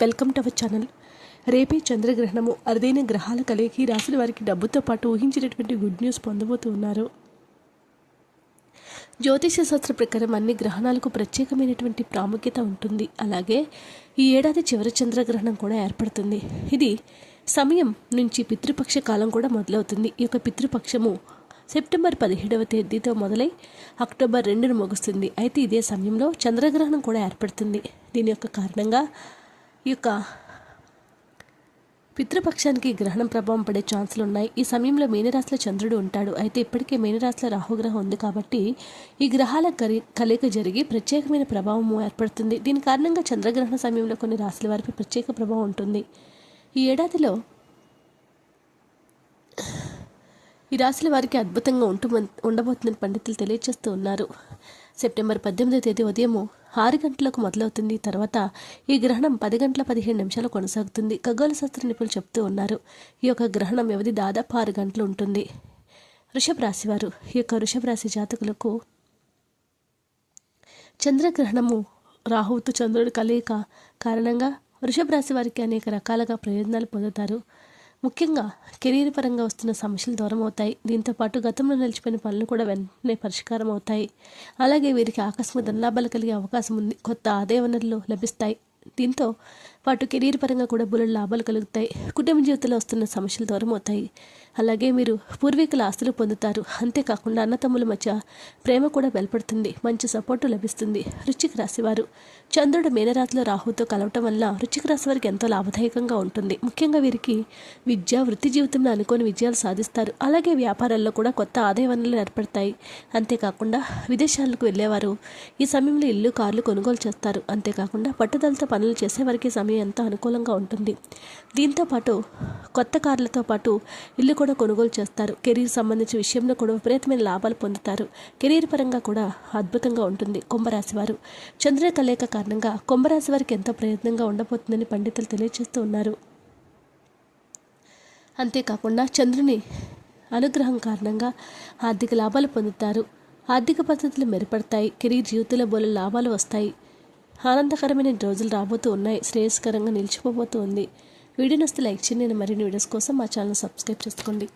Welcome to our channel. రేపే చంద్రగ్రహణము అరుదైన గ్రహాల కలిగి రాసిన వారికి డబ్బుతో పాటు ఊహించినటువంటి గుడ్ న్యూస్ పొందబోతూ ఉన్నారు. జ్యోతిష శాస్త్ర ప్రకారం అన్ని గ్రహణాలకు ప్రత్యేకమైనటువంటి ప్రాముఖ్యత ఉంటుంది. అలాగే ఈ ఏడాది చివరి చంద్రగ్రహణం కూడా ఏర్పడుతుంది. ఇది సమయం నుంచి పితృపక్ష కాలం కూడా మొదలవుతుంది. ఈ యొక్క పితృపక్షము సెప్టెంబర్ పదిహేడవ తేదీతో మొదలై అక్టోబర్ రెండును ముగుస్తుంది. అయితే ఇదే సమయంలో చంద్రగ్రహణం కూడా ఏర్పడుతుంది. దీని యొక్క కారణంగా ఈ యొక్క పితృపక్షానికి గ్రహణం ప్రభావం పడే ఛాన్సులు ఉన్నాయి. ఈ సమయంలో మీనరాశిలో చంద్రుడు ఉంటాడు. అయితే ఇప్పటికే మీనరాశిలో రాహుగ్రహం ఉంది కాబట్టి ఈ గ్రహాల కరి కలయిక జరిగి ప్రత్యేకమైన ప్రభావం ఏర్పడుతుంది. దీని కారణంగా చంద్రగ్రహణ సమయంలో కొన్ని రాశుల వారిపై ప్రత్యేక ప్రభావం ఉంటుంది. ఈ ఏడాదిలో ఈ రాశుల వారికి అద్భుతంగా ఉంటు ఉండబోతుందని పండితులు తెలియజేస్తూ ఉన్నారు. సెప్టెంబర్ పద్దెనిమిదో తేదీ ఉదయం ఆరు గంటలకు మొదలవుతుంది. తర్వాత ఈ గ్రహణం పది గంటల పదిహేను నిమిషాలు కొనసాగుతుంది. ఖగోళ శాస్త్ర నిపుణులు చెప్తూ ఉన్నారు ఈ యొక్క గ్రహణం వ్యవధి దాదాపు ఆరు గంటలు ఉంటుంది. వృషభ రాశి వారు ఈ యొక్క వృషభ రాశి జాతకులకు చంద్రగ్రహణము రాహువుతో చంద్రుడు కలయిక కారణంగా వృషభ రాశి వారికి అనేక రకాలుగా ప్రయోజనాలు పొందుతారు. ముఖ్యంగా కెరీర్ పరంగా వస్తున్న సమస్యలు దూరం అవుతాయి. దీంతో పాటు గతంలో నిలిచిపోయిన పనులు కూడా వెంటనే పరిష్కారం అవుతాయి. అలాగే వీరికి ఆకస్మిక ధనలాభాలు కలిగే అవకాశం ఉంది. కొత్త ఆదాయ వనరులు లభిస్తాయి. దీంతో పాటు కెరీర్ పరంగా కూడా బుల్లెట్ లాభాలు కలుగుతాయి. కుటుంబ జీవితంలో వస్తున్న సమస్యలు దూరం అవుతాయి. అలాగే మీరు పూర్వీకుల ఆస్తులు పొందుతారు. అంతేకాకుండా అన్నతమ్ముల మధ్య ప్రేమ కూడా బలపడుతుంది. మంచి సపోర్టు లభిస్తుంది. రుచిక రాశివారు చంద్రుడు మీనరాశిలో రాహుతో కలవటం వల్ల రుచిక రాశి వారికి ఎంతో లాభదాయకంగా ఉంటుంది. ముఖ్యంగా వీరికి విద్య వృత్తి జీవితంలో అనుకోని విజయాలు సాధిస్తారు. అలాగే వ్యాపారాల్లో కూడా కొత్త ఆదాయ వనరులు ఏర్పడతాయి. అంతేకాకుండా విదేశాలకు వెళ్ళేవారు ఈ సమయంలో ఇల్లు కార్లు కొనుగోలు చేస్తారు. అంతేకాకుండా పట్టుదలతో పనులు చేసేవారికి సమయం ఎంతో అనుకూలంగా ఉంటుంది. దీంతో పాటు కొత్త కార్లతో పాటు ఇల్లు కూడా కొనుగోలు చేస్తారు. కెరీర్ సంబంధించిన విషయంలో కూడా విపరీతమైన లాభాలు పొందుతారు. కెరీర్ పరంగా కూడా అద్భుతంగా ఉంటుంది కుంభరాశి వారు. చంద్రుని కలయిక కారణంగా కుంభరాశి వారికి ఎంతో ప్రయత్నంగా ఉండబోతుందని పండితులు తెలియజేస్తూ ఉన్నారు. అంతేకాకుండా చంద్రుని అనుగ్రహం కారణంగా ఆర్థిక లాభాలు పొందుతారు. ఆర్థిక పద్ధతులు మెరుగుపడతాయి కెరీర్ జీవితంలో బోల లాభాలు వస్తాయి. ఆనందకరమైన రోజులు రాబోతూ ఉన్నాయి. శ్రేయస్కరంగా నిలిచిపోబోతూ ఉంది. వీడియో నస్తే లైక్ చేయండి. నేను మరిన్ని వీడియోస్ కోసం మా ఛానల్ సబ్స్క్రైబ్ చేసుకోండి.